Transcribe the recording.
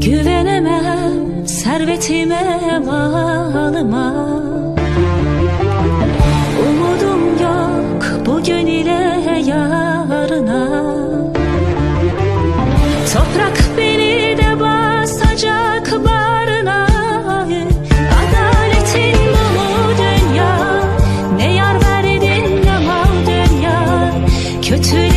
Güvenemem servetime malıma Umudum yok bugün ile yarına. Toprak beni de basacak barına. Adaletin bu mu dünya. Ne yar verdin ne mal dünya. Kötü